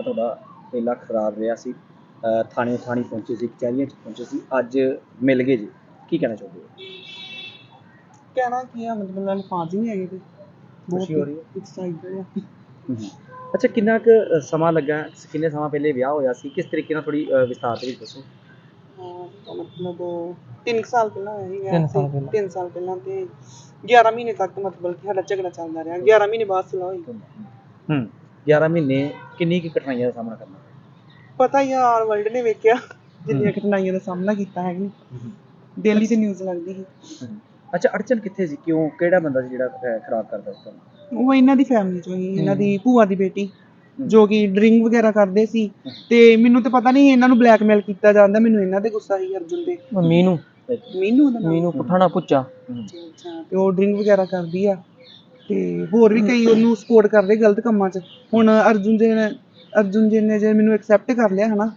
ਮਸਲਾ ਤੁਹਾਡਾ ਪਹਿਲਾਂ ਖਰਾਬ ਰਿਹਾ ਸੀ। ਥਾਣੇ ਥਾਣੀ ਪਹੁੰਚੇ ਸੀ ਕਚਹਿਰੀਆਂ 'ਚ ਪਹੁੰਚੇ ਸੀ। ਅੱਜ ਮਿਲ ਗਏ ਜੀ। ਕੀ ਕਹਿਣਾ ਚਾਹੁੰਦੇ ਹੋ ਕਹਿਣਾ ਕੀ ਆ ਮਤਲਬ ਨਾਲ ਫਾਂਸ ਨਹੀਂ ਹੈਗੇ ਤੇ ਖੁਸ਼ੀ ਹੋ ਰਹੀ ਹੈ? ਐਕਸਾਈਟਡ ਆ। ਅੱਛਾ ਕਿੰਨਾ ਕੁ ਸਮਾਂ ਲੱਗਾ? ਕਿੰਨੇ ਸਮਾਂ ਪਹਿਲੇ ਵਿਆਹ ਹੋਇਆ ਸੀ? ਕਿਸ ਤਰੀਕੇ ਨਾਲ ਥੋੜੀ ਵਿਸਤਾਰ ਦੇ ਵਿੱਚ ਦੱਸੋ। ਮਤਲਬ 3 ਸਾਲ ਪਹਿਲਾਂ ਹੋਇਆ ਸੀ ਤਿੰਨ ਸਾਲ ਪਹਿਲਾਂ। 3 ਸਾਲ ਪਹਿਲਾਂ ਤੇ 11 ਮਹੀਨੇ ਤੱਕ ਮਤਲਬ ਕਿ ਸਾਡਾ ਝਗੜਾ ਚੱਲਦਾ ਰਿਹਾ। 11 ਮਹੀਨੇ ਬਾਅਦ ਸੁਲਹ ਹੋਈ। ਹੂੰ 11 ਮਹੀਨੇ ਕਿੰਨੀ ਕੁ ਕਠਿਨਾਈਆਂ ਦਾ ਸਾਹਮਣਾ ਕਰਨਾ? ਪਤਾ ਹੀ ਆ ਆਲ ਵਰਲਡ ਨੇ ਵੇਖਿਆ ਜਿੰਨੀਆਂ ਕਠਿਨਾਈਆਂ ਦਾ ਸਾਹਮਣਾ ਕੀਤਾ ਹੈ ਕਿ ਡੇਲੀ ਤੇ ਨਿਊਜ਼ ਲੱਗਦੀ ਸੀ। ਅੱਛਾ ਅੜਚਨ ਕਿੱਥੇ ਸੀ? ਕਿਉਂ ਕਿਹੜਾ ਬੰਦਾ ਸੀ ਜਿਹੜਾ ਖਰਾਬ ਕਰਦਾ ਸੀ ਤੁਹਾਨੂੰ? ਉਹ ਇਹਨਾਂ ਦੀ ਫੈਮਿਲੀ ਚੋਂ ਹੀ ਇਹਨਾਂ ਦੀ ਭੂਆ ਦੀ ਬੇਟੀ ਜੋ ਕਿ ਡਰਿੰਕ ਵਗੈਰਾ ਕਰਦੇ ਸੀ। ਤੇ ਮੈਨੂੰ ਤੇ ਪਤਾ ਨਹੀਂ ਇਹਨਾਂ ਨੂੰ ਬਲੈਕਮੇਲ ਕੀਤਾ ਜਾਂਦਾ। ਮੈਨੂੰ ਇਹਨਾਂ ਤੇ ਗੁੱਸਾ ਸੀ ਅਰਜੁਨ ਤੇ। ਮੀਨੂ। ਮੀਨੂ ਉਹਦਾ ਨਾਮ? ਮੀਨੂ ਪੁੱਠਾ ਨਾ ਪੁੱਛਾ। ਅੱਛਾ ਤੇ ਉਹ ਡਰਿੰਕ ਵਗੈਰਾ ਕਰਦੀ ਆ। ਤੇ ਹੋਰ ਵੀ ਕਈ ਉਹਨੂੰ ਸਪੋਰਟ ਕਰਦੇ ਗਲਤ ਕੰਮਾਂ 'ਚ। ਹੁਣ ਅਰਜੁਨ ਜੀ ਨੇ ਅਰਜੁਨ ਜੀ ਨੇ ਜੇ ਮੈਨੂੰ ਐਕਸੈਪਟ ਕਰ ਲਿਆ ਹਨਾ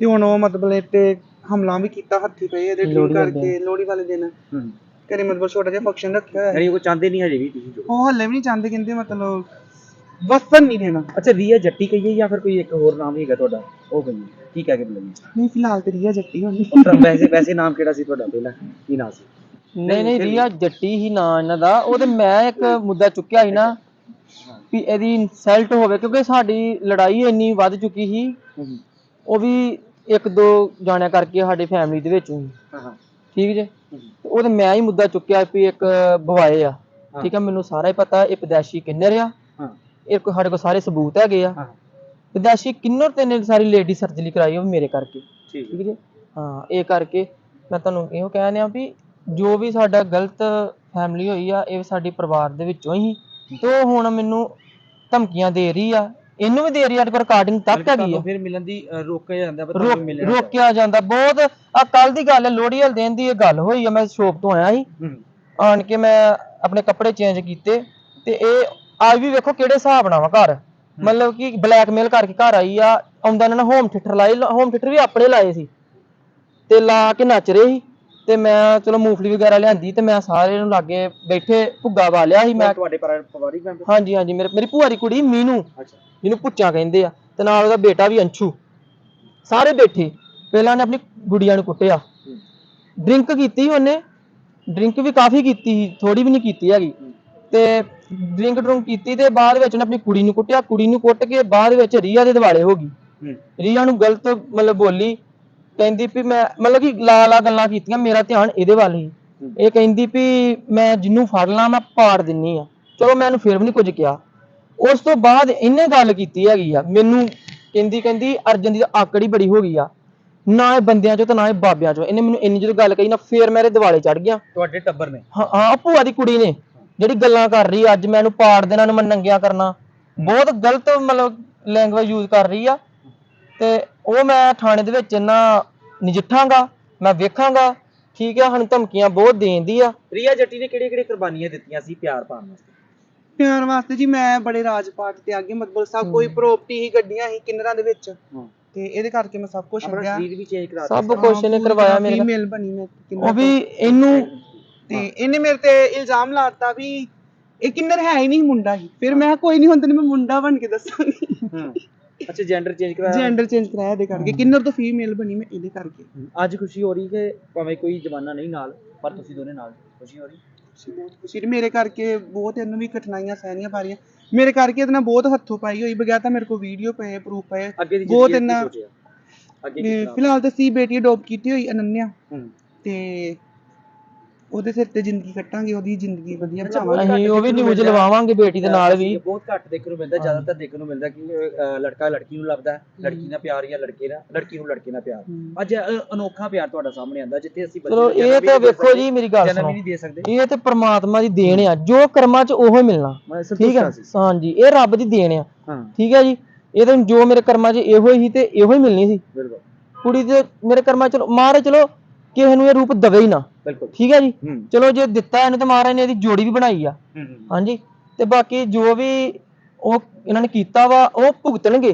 ਤੇ ਹੁਣ ਉਹ ਮਤਲਬ ਇਹ ਤੇ ਹਮਲਾ ਵੀ ਕੀਤਾ ਹੱਥੀ ਪਏ ਇਹਦੇ ਵਾਲੇ ਕਰਕੇ ਲੋਹੜੀ ਵਾਲੇ ਦਿਨ। ਘਰੇ ਮਤਲਬ ਛੋਟਾ ਜਿਹਾ ਫੰਕਸ਼ਨ ਰੱਖਿਆ ਹੋਇਆ। ਹੈ ਯਾਨੀ ਉਹ ਚਾਹੁੰਦੇ ਨਹੀਂ ਹਜੇ ਵੀ ਤੁਸੀਂ ਜੋ। ਉਹ ਹੱਲੇ ਵੀ ਨਹੀਂ ਚਾਹੁੰਦੇ ਕਹਿੰਦੇ ਮਤਲਬ ਵਸਣ ਨਹੀਂ ਦੇਣਾ। ਅੱਛਾ ਰੀਆ ਜੱਟੀ ਕਹੀਏ ਜਾਂ ਫਿਰ ਕੋਈ ਇੱਕ ਹੋਰ ਨਾਮ ਹੈਗਾ ਤੁਹਾਡਾ? ਉਹ ਕਹੀਏ ਕੀ ਕਹਿ ਕੇ ਬੁਲਾਈਏ? ਨਹੀਂ ਫਿਲਹਾਲ ਤੇ ਰੀਆ ਜੱਟੀ ਹੋਣੀ। ਵੈਸੇ ਵੈਸੇ ਨਾਮ ਕਿਹੜਾ ਸੀ ਤੁਹਾਡਾ ਪਹਿਲਾਂ? ਕੀ ਨਾਮ ਸੀ? ਨਹੀਂ ਨਹੀਂ ਰੀਆ ਜੱਟੀ ਹੀ ਨਾਂ ਇਹਨਾਂ ਦਾ। ਉਹ ਤੇ ਮੈਂ ਇੱਕ ਮੁੱਦਾ ਚੁੱਕਿਆ ਸੀ ਨਾ ਵੀ ਇਹਦੀ ਇਨਸਲਟ ਹੋਵੇ ਕਿਉਂਕਿ ਸਾਡੀ ਲੜਾਈ ਇੰਨੀ ਵੱਧ ਚੁੱਕੀ ਸੀ। ਉਹ ਵੀ ਇੱਕ ਦੋ ਜਾਣਿਆਂ ਕਰਕੇ ਸਾਡੇ ਫੈਮਿਲੀ ਦੇ ਵਿੱਚ ਹਾਂ ਠੀਕ ਜੇ? ਤੇ ਉਹ ਤੇ ਮੈਂ ਹੀ ਮੁੱਦਾ ਚੁੱਕਿਆ ਵੀ ਇੱਕ ਬਵਾਏ ਆ। ਠੀਕ ਆ ਮੈਨੂੰ ਸਾਰਾ ਹੀ ਪਤਾ ਇਹ ਵਿਦੇਸ਼ੀ ਕਿੰਨਰ ਆ। ਇਹ ਕੋਲ ਸਾਡੇ ਕੋਲ ਸਾਰੇ ਸਬੂਤ ਹੈਗੇ ਆ। ਹਾਂ। ਵਿਦੇਸ਼ੀ ਕਿੰਨਰ ਤੇ ਨੇ ਸਾਰੀ ਲੇਡੀ ਸਰਜਰੀ ਕਰਾਈ ਉਹ ਮੇਰੇ ਕਰਕੇ। ਠੀਕ। ਜੀ? ਹਾਂ ਇਹ ਕਰਕੇ ਮੈਂ ਤੁਹਾਨੂੰ ਇਹੋ ਕਹਿ ਰਿਹਾ ਵੀ ਜੋ ਵੀ ਸਾਡਾ ਗਲਤ ਫੈਮਿਲੀ ਹੋਈ ਆ ਇਹ ਸਾਡੀ ਪਰਿਵਾਰ ਦੇ ਵਿੱਚੋਂ ਹੀ। ਤੇ ਉਹ ਹੁਣ ਮੈਨੂੰ ਧਮਕੀਆਂ ਦੇ ਰਹੀ ਆ। ਇਹਨੂੰ ਵੀ ਦੇ ਰਹੀ ਆ ਤੇ ਰਿਕਾਰਡਿੰਗ ਤੱਕ ਹੈਗੀ ਆ। ਫਿਰ ਮਿਲਣ ਦੀ ਅ, ਰੋਕਿਆ ਜਾਂਦਾ ਪਰ ਰੋਕ ਮਿਲਣਾ ਰੋਕਿਆ ਜਾਂਦਾ। ਬਹੁਤ ਆ ਕੱਲ ਦੀ ਗੱਲ ਹੈ ਲੋਹੜੀ ਵਾਲੇ ਦਿਨ ਦੀ ਇਹ ਗੱਲ ਹੋਈ ਆ ਮੈਂ ਸ਼ੋਪ ਤੋਂ ਆਇਆ ਸੀ। ਹੂੰ। ਆਣ ਕੇ ਮੈਂ ਆਪਣੇ ਕੱਪੜੇ ਚੇਂਜ ਕੀਤੇ ਤੇ ਇਹ ਅੱਜ ਵੀ ਵੇਖੋ ਕਿਹੜੇ ਹਿਸਾਬ ਨਾਲ ਵਾ ਘਰ। ਮਤਲਬ ਕਿ ਬਲੈਕਮੇਲ ਕਰਕੇ ਘਰ ਆਈ ਆ ਆਉਂਦਾ ਇਹਨਾਂ ਨੇ ਹੋਮ ਥੀਏਟਰ ਲਾਏ ਹੋਮ ਥੀਏਟਰ ਵੀ ਆਪਣੇ ਲਾਏ ਸੀ। ਤੇ ਲਾ ਕੇ ਨੱਚ ਰਹੇ ਸੀ। ਤੇ ਮੈਂ ਚਲੋ ਮੂੰਗਫਲੀ ਵਗੈਰਾ ਲਿਆਂਦੀ ਤੇ ਮੈਂ ਸਾਰੇ ਨੂੰ ਲਾਗੇ ਬੈਠੇ ਭੁੱਗਾ ਵਾ ਲਿਆ ਸੀ ਮੈਂ। ਤੁਹਾਡੇ ਪਰ ਪਰਿਵਾਰਿਕ ਮੈਂਬਰ ਹਾਂਜੀ ਹਾਂਜੀ ਮੇਰੇ ਮੇਰੀ ਭੂਆ ਦੀ ਕੁੜੀ ਮੀਨੂ। ਅੱਛਾ। ਜਿਹਨੂੰ ਪੁੱਚਾ ਕਹਿੰਦੇ ਆ। ਤੇ ਨਾਲ ਉਹਦਾ ਬੇਟਾ ਵੀ ਅੰਸ਼ੂ। ਸਾਰੇ ਬੈਠੇ। ਪਹਿਲਾਂ ਨੇ ਆਪਣੀ ਗੁੜੀਆਂ ਨੂੰ ਕੁੱਟਿਆ। ਡਰਿੰਕ ਕੀਤੀ ਉਹਨੇ। ਡਰਿੰਕ ਵੀ ਕਾਫੀ ਕੀਤੀ ਸੀ। ਥੋੜੀ ਵੀ ਨਹੀਂ ਕੀਤੀ ਹੈਗੀ। ਤੇ ਡਰਿੰਕ ਡਰੁੰਕ ਕੀਤੀ ਤੇ ਬਾਅਦ ਵਿੱਚ ਉਹਨੇ ਆਪਣੀ ਕੁੜੀ ਨੂੰ ਕੁੱਟਿਆ। ਕੁੜੀ ਨੂੰ ਕੁੱਟ ਕੇ ਬਾਅਦ ਵਿੱਚ ਰੀਆ ਦੇ ਦਿਵਾਲੇ ਹੋ ਗਈ। ਰੀਆ ਨੂੰ ਗਲਤ ਮਤਲਬ ਬੋਲੀ। ਕਹਿੰਦੀ ਵੀ ਮੈਂ ਮਤਲਬ ਕਿ ਲਾ ਲਾ ਗੱਲਾਂ ਕੀਤੀਆਂ ਮੇਰਾ ਧਿਆਨ ਇਹਦੇ ਵੱਲ ਹੀ। ਇਹ ਕਹਿੰਦੀ ਵੀ ਮੈਂ ਜਿਹਨੂੰ ਫੜ ਲਾਂ ਮੈਂ ਪਾੜ ਦਿੰਨੀ ਆ। ਚਲੋ ਮੈਂ ਇਹਨੂੰ ਫਿਰ ਵੀ ਨਹੀਂ ਕੁਝ ਕਿਹਾ। ਉਸ ਤੋਂ ਬਾਅਦ ਇਹਨੇ ਗੱਲ ਕੀਤੀ ਹੈਗੀ ਆ। ਮੈਨੂੰ ਕਹਿੰਦੀ ਕਹਿੰਦੀ ਅਰਜਨ ਦੀ ਤਾਂ ਆਕੜੀ ਬੜੀ ਹੋ ਗਈ ਆ। ਨਾ ਇਹ ਬੰਦਿਆਂ ਚੋਂ ਤੇ ਨਾ ਇਹ ਬਾਬਿਆਂ ਚੋਂ। ਇਹਨੇ ਮੈਨੂੰ ਇੰਨੀ ਜਦੋਂ ਗੱਲ ਕਹੀ ਨਾ ਫੇਰ ਮੇਰੇ ਦਿਵਾਲੇ ਚੜ ਗਿਆ। ਤੁਹਾਡੇ ਟੱਬਰ ਨੇ? ਹਾਂ ਹਾਂ ਭੂਆ ਦੀ ਕੁੜੀ ਨੇ ਜਿਹੜੀ ਗੱਲਾਂ ਕਰ ਰਹੀ ਆ, ਅੱਜ। ਮੈਂ ਇਹਨੂੰ ਪਾੜ ਦੇਣਾ ਨੂੰ ਮੈਂ ਨੰਗਿਆ ਕਰਨਾ। ਬਹੁਤ ਗਲਤ ਮਤਲਬ ਲੈਂਗੁਏਜ ਯੂਜ਼ ਕਰ ਰਹੀ ਆ। ਤੇ ਉਹ ਮੈਂ ਥਾਣੇ ਦੇ ਵਿੱਚ ਨਾ ਨਜਿੱਠਾਂਗਾ ਮੈਂ ਵੇਖਾਂਗਾ ਠੀਕ ਆ ਸਾਨੂੰ ਧਮਕੀਆਂ ਬਹੁਤ ਦੇਂਦੀ ਆ। ਰੀਆ ਜੱਟੀ ਨੇ ਕਿਹੜੇ ਕਿਹੜੇ ਕੁਰਬਾਨੀਆਂ ਦਿੱਤੀਆਂ ਸੀ ਪਿਆਰ ਪਾਉਣ ਵਾਸਤੇ? ਪਿਆਰ ਵਾਸਤੇ ਜੀ ਮੈਂ ਬੜੇ ਰਾਜਪਾਟ ਤੇ ਅੱਗੇ ਮਤਲਬ ਸਭ ਕੋਈ ਪ੍ਰਾਪਰਟੀ ਹੀ ਗੱਡੀਆਂ ਹੀ ਕਿੰਨਰਾਂ ਦੇ ਵਿੱਚ। ਤੇ ਇਹਦੇ ਕਰਕੇ ਮੈਂ ਸਭ ਕੁਝ ਛੱਡਿਆ। ਸਰੀਰ ਵੀ ਚੇਂਜ ਕਰਾ ਸਭ ਕੁਛ ਇਹਨੇ ਕਰਵਾਇਆ ਮੇਰੇ। ਨਾਲ ਫੀਮੇਲ ਬਣੀ ਮੈਂ ਕਿੰਨਰ ਉਹ ਵੀ ਇਹਨੂੰ ਤੇ ਇਹਨੇ ਮੇਰੇ ਤੇ ਇਲਜ਼ਾਮ ਲਾਤਾ ਵੀ ਇਹ ਕਿੰਨਰ ਹੈ ਹੀ ਨਹੀਂ ਮੁੰਡਾ ਹੀ। ਫਿਰ ਮੈਂ ਕੋਈ ਨਹੀਂ ਹੁਣ ਤੈਨੂੰ ਮੈਂ ਮੁੰਡਾ ਬਣ ਕੇ ਦੱਸਾਂਗੀ। ਹੂੰ। ਅੱਛਾ ਜੈਂਡਰ ਚੇਂਜ ਕਰਾਇਆ। ਜੈਂਡਰ ਚੇਂਜ ਕਰਾਇਆ ਇਹਦੇ ਕਰਕੇ। ਕਿੰਨਰ ਤੋਂ ਫੀਮੇਲ ਬਣੀ ਮੈਂ ਇਹਦੇ ਕਰਕੇ। ਅੱਜ ਖੁਸ਼ੀ ਹੋ ਰਹੀ ਕਿ ਭਾਵੇਂ ਕੋਈ ਜਮਾਨਾ ਨਹੀਂ ਨਾਲ ਪਰ ਤੁਸੀਂ ਦੋਨੇ ਨਾਲ ਖੁਸ਼ੀ ਹੋ ਰਹੀ? ਖੁਸ਼ੀ ਬਹੁਤ ਖੁਸ਼ੀ ਰਹੀ। ਮੇਰੇ ਕਰਕੇ ਬਹੁਤ ਇਹਨੂੰ ਵੀ ਕਠਿਨਾਈਆਂ ਸਹਿਣੀਆਂ ਪਾ ਰਹੀਆਂ। ਮੇਰੇ ਕਰਕੇ ਇਹਦੇ ਨਾਲ ਬਹੁਤ ਹੱਥੋਂ ਪਾਈ ਹੋਈ। ਬਗੈਰ ਤਾਂ ਮੇਰੇ ਕੋਲ ਵੀਡੀਓ ਪਏ ਪ੍ਰੂਫ ਪਏ। ਅੱਗੇ ਦੀ ਬਹੁਤ ਜ਼ਿੰਦਗੀ ਕੀ ਇੰਨਾ- ਸੋਚਿਆ ਅੱਗੇ ਕੀ? ਫਿਲਹਾਲ ਤਾਂ ਸੀ ਬੇਟੀ ਅਡਾਪਟ ਕੀਤੀ ਹੋਈ ਅਨੰਨਿਆ। ਹੂੰ। ਤੇ ਉਹਦੇ ਸਿਰ ਤੇ ਜ਼ਿੰਦਗੀ ਕੱਟਾਂਗੇ ਉਹਦੀ ਜ਼ਿੰਦਗੀ ਵਧੀਆ ਬਣਾਵਾਂਗੇ ਅਸੀਂ ਉਹ ਵੀ ਨਿਊਜ਼ ਲਵਾਵਾਂਗੇ ਬੇਟੀ ਦੇ ਨਾਲ ਵੀ। ਬਹੁਤ ਘੱਟ ਦੇਖਣ ਨੂੰ ਮਿਲਦਾ ਜ਼ਿਆਦਾਤਰ ਦੇਖਣ ਨੂੰ ਮਿਲਦਾ ਕਿ ਲੜਕਾ ਲੜਕੀ ਨੂੰ ਲੱਭਦਾ ਹੈ, ਲੜਕੀ ਨਾਲ ਪਿਆਰ ਜਾਂ ਲੜਕੇ ਨਾਲ ਲੜਕੀ ਨੂੰ ਲੜਕੇ ਨਾਲ ਪਿਆਰ। ਅੱਜ ਅਨੋਖਾ ਪਿਆਰ ਤੁਹਾਡਾ ਸਾਹਮਣੇ ਆਂਦਾ ਜਿੱਥੇ ਅਸੀਂ ਚਲੋ ਇਹ ਤਾਂ ਵੇਖੋ ਜੀ ਮੇਰੀ ਗੱਲ ਸੁਣੋ। ਇਹ ਤੇ ਪ੍ਰਮਾਤਮਾ ਦੀ ਦੇਣ ਆ ਜੋ ਕਰਮਾਂ 'ਚ ਉਹੋ ਹੀ ਮਿਲਣਾ। ਠੀਕ ਹੈ? ਹਾਂਜੀ ਇਹ ਰੱਬ ਦੀ ਦੇਣ ਆ। ਹਾਂ। ਠੀਕ ਹੈ ਜੀ? ਇਹ ਤਾਂ ਜੋ ਮੇਰੇ ਕਰਮਾਂ 'ਚ ਇਹੋ ਹੀ ਤੇ ਇਹੋ ਹੀ ਮਿਲਣੀ ਸੀ। ਬਿਲਕੁਲ। ਕੁੜੀ ਦੇ ਮੇਰੇ ਕਰਮਾਂ 'ਚ ਚਲੋ ਮਾਰੇ ਚਲੋ ਕਿਸੇ ਨੂੰ ਇਹ ਰੂਪ ਦਵੇ ਹੀ ਨਾ। ਬਿਲਕੁਲ। ਠੀਕ ਹੈ ਜੀ? ਹੂੰ। ਚਲੋ ਜੇ ਦਿੱਤਾ ਇਹਨੂੰ ਤੇ ਮਹਾਰਾਜ ਨੇ ਇਹਦੀ ਜੋੜੀ ਵੀ ਬਣਾਈ ਆ। ਹੂੰ ਹੂੰ ਹਾਂਜੀ? ਤੇ ਬਾਕੀ ਜੋ ਵੀ ਉਹ ਇਹਨਾਂ ਨੇ ਕੀਤਾ ਵਾ ਉਹ ਭੁਗਤਣਗੇ।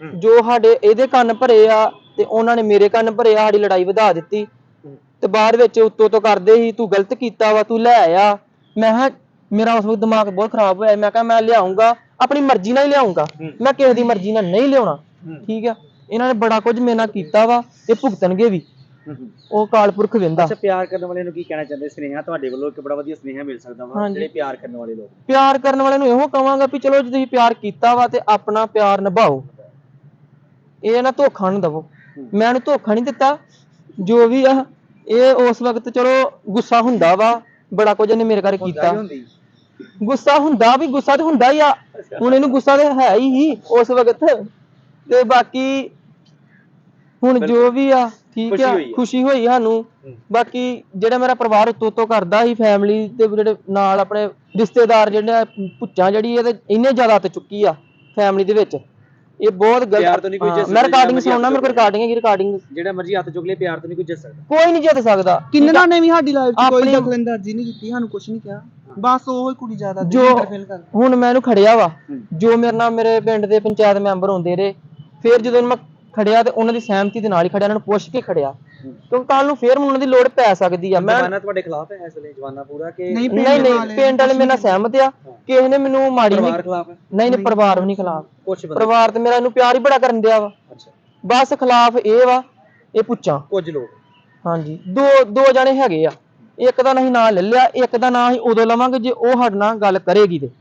ਹੂੰ। ਜੋ ਸਾਡੇ ਇਹਦੇ ਕੰਨ ਭਰੇ ਆ ਤੇ ਉਹਨਾਂ ਨੇ ਮੇਰੇ ਕੰਨ ਭਰੇ ਆ ਸਾਡੀ ਲੜਾਈ ਵਧਾ ਦਿੱਤੀ। ਹੂੰ। ਤੇ ਬਾਅਦ ਵਿੱਚ ਉੱਤੋਂ ਤੋਂ ਕਰਦੇ ਸੀ ਤੂੰ ਗਲਤ ਕੀਤਾ ਵਾ ਤੂੰ ਲੈ ਆ। ਮੈਂ ਕਿਹਾ ਮੇਰਾ ਉਸ ਵਕਤ ਦਿਮਾਗ ਬਹੁਤ ਖਰਾਬ ਹੋਇਆ। ਮੈਂ ਕਿਹਾ ਮੈਂ ਲਿਆਉਂਗਾ ਆਪਣੀ ਮਰਜ਼ੀ ਨਾਲ ਹੀ ਲਿਆਉਂਗਾ ਹੂੰ। ਮੈਂ ਕਿਸੇ ਦੀ ਮਰਜ਼ੀ ਨਾਲ ਨਹੀਂ ਲਿਆਉਣਾ। ਹੂੰ। ਠੀਕ ਆ? ਇਹਨਾਂ ਨੇ ਬੜਾ ਕੁਝ ਮੇਰੇ ਨਾਲ ਕੀਤਾ ਵਾ ਇਹ ਭੁਗਤਣਗੇ ਵੀ। ਉਹ ਕਾਲਪੁਰਖ ਵਿੰਦਾ। ਅੱਛਾ ਪਿਆਰ ਕਰਨ ਵਾਲੇ ਨੂੰ ਕੀ ਕਹਿਣਾ ਚਾਹੁੰਦੇ? ਸੁਨੇਹਾ ਤੁਹਾਡੇ ਵੱਲੋਂ ਇੱਕ ਬੜਾ ਵਧੀਆ ਸੁਨੇਹਾ ਮਿਲ ਸਕਦਾ ਵਾ ਹਾਂਜੀ। ਜਿਹੜੇ ਪਿਆਰ ਕਰਨ ਵਾਲੇ ਲੋਕ। ਪਿਆਰ ਕਰਨ ਵਾਲਿਆਂ ਨੂੰ ਇਹੋ ਕਵਾਂਗਾ ਵੀ ਚਲੋ ਜੇ ਤੁਸੀਂ ਪਿਆਰ ਕੀਤਾ ਵਾ ਤੇ ਆਪਣਾ ਪਿਆਰ ਨਿਭਾਓ। ਇਹ ਨਾ ਧੋਖਾ ਨਾ ਦਵੋ। ਮੈਂ ਇਹਨੂੰ ਧੋਖਾ ਨਹੀਂ ਦਿੱਤਾ। ਜੋ ਵੀ ਆ ਇਹ ਉਸ ਵਕਤ ਚਲੋ ਗੁੱਸਾ ਹੁੰਦਾ ਵਾ ਬੜਾ ਕੁਝ ਇਹਨੇ ਮੇਰੇ ਘਰ ਕੀਤਾ। ਹੁੰਦੀ ਗੁੱਸਾ ਹੁੰਦਾ ਵੀ ਗੁੱਸਾ ਤੇ ਹੁੰਦਾ ਹੀ ਆ। ਹੁਣ ਇਹਨੂੰ ਗੁੱਸਾ ਤੇ ਹੈ ਹੀ ਹੀ ਉਸ ਵਕਤ। ਤੇ ਬਾਕੀ ਹੁਣ ਜੋ ਵੀ ਆ ਠੀਕ ਖੁਸ਼ੀ ਆ ਹੋਈ ਆ। ਖੁਸ਼ੀ ਹੋਈ ਸਾਨੂੰ। ਹੂੰ। ਬਾਕੀ ਜਿਹੜਾ ਮੇਰਾ ਪਰਿਵਾਰ ਉੱਤੋਂ ਉੱਤੋਂ ਕਰਦਾ ਸੀ ਫੈਮਿਲੀ ਦੇ ਜਿਹੜੇ ਨਾਲ ਆਪਣੇ ਰਿਸ਼ਤੇਦਾਰ ਜਿਹੜੇ ਆ, ਪੁੱਛਾਂ ਜਿਹੜੀ ਇਹ ਤੇ ਇੰਨੇ ਜ਼ਿਆਦਾ ਤੇ ਚੁੱਕੀ ਆ ਫੈਮਿਲੀ ਦੇ ਵਿੱਚ। ਇਹ ਬਹੁਤ ਪਿਆਰ ਗਲਤ ਤੋਂ ਨਹੀਂ ਕੋਈ ਹਾਂ, ਜਿੱਤ ਮੈਂ ਸਕਦਾ, ਰਿਕਾਰਡਿੰਗ ਸੁਣਨਾ ਮੇਰੇ ਕੋਲ ਰਿਕਾਰਡਿੰਗ ਹੈਗੀ ਰਿਕਾਰਡਿੰਗ ਜਿਹੜਾ ਮਰਜ਼ੀ ਹੱਥ ਚੁੱਕ ਲੇ ਪਿਆਰ ਤੋਂ ਨਹੀਂ ਕੋਈ ਜਿੱਤ ਸਕਦਾ। ਕੋਈ ਨਹੀਂ ਜਿੱਤ ਸਕਦਾ। ਕਿੰਨਾਂ ਨੇ ਵੀ ਸਾਡੀ ਲਾਈਫ 'ਚ ਕੋਈ ਆਪਣੀ- ਦਖਲਅੰਦਾਜ਼ੀ ਨਹੀਂ ਕੀਤੀ ਸਾਨੂੰ ਕੁਝ ਨਹੀਂ ਕਿਹਾ। ਬਸ ਉਹ ਹੀ ਕੁੜੀ ਜ਼ਿਆਦਾ ਜੋ ਇੰਟਰਫੇਅਰ ਕਰ। ਹੁਣ ਮੈਂ ਇਹਨੂੰ ਖੜਿਆ ਵਾ ਹੂੰ। ਜੋ ਮੇਰੇ ਨਾਲ ਮੇਰੇ ਪਿੰਡ ਦੇ ਪੰਚਾਇਤ ਮੈਂਬਰ ਹੁੰਦੇ ਰਹੇ ਫਿਰ ਜਦੋਂ ਮੈਂ ਖੜਿਆ ਤੇ ਉਹਨਾਂ ਦੀ ਸਹਿਮਤੀ ਦੇ ਨਾਲ ਹੀ ਖੜਿਆ ਉਹਨਾਂ ਨੂੰ ਪੁੱਛ ਕੇ ਖੜਿਆ। ਹੂੰ। ਕਿਉਂਕਿ ਕੱਲ ਨੂੰ ਫੇਰ ਉਹਨਾਂ ਦੀ ਲੋੜ ਪੈ ਸਕਦੀ ਆ। ਮੈਂ ਜਵਾਨਾ ਤੁਹਾਡੇ ਖਿਲਾਫ ਹੈ ਇਸ ਵੇਲੇ ਜਵਾਨਾ ਪੂਰਾ ਕਿ ਨਹੀਂ, ਨਹੀਂ ਪਿੰਡ ਵਾਲੇ ਮੇਰੇ ਨਾਲ ਸਹਿਮਤ ਆ ਕਿਸੇ ਨੇ ਮੈਨੂੰ ਮਾੜੀ ਨਹੀਂ ਪਰਿਵਾਰ ਖਿਲਾਫ ਹੈ? ਨਹੀਂ ਨਹੀਂ ਪਰਿਵਾਰ ਵੀ ਨਹੀਂ ਖਿਲਾਫ। ਕੁਝ ਬੰਦੇ ਪਰਿਵਾਰ ਤੇ ਮੇਰਾ ਇਹਨੂੰ ਪਿਆਰ ਹੀ ਬੜਾ ਕਰਨ ਦਿਆ ਵਾ। ਅੱਛਾ। ਬਸ ਖਿਲਾਫ ਇਹ ਵਾ ਇਹ ਪੁੱਛਾਂ। ਕੁਝ ਲੋਕ। ਹਾਂਜੀ। ਦੋ ਦੋ ਜਣੇ ਹੈਗੇ ਆ। ਇੱਕ ਦਾ ਨਹੀਂ ਨਾਂ ਲੈ ਲਿਆ ਇੱਕ ਦਾ ਨਾਂ ਅਸੀਂ ਉਦੋਂ ਲਵਾਂਗੇ ਜੇ ਉਹ ਸਾਡੇ ਨਾਲ ਗੱਲ ਕਰੇਗੀ ਤੇ।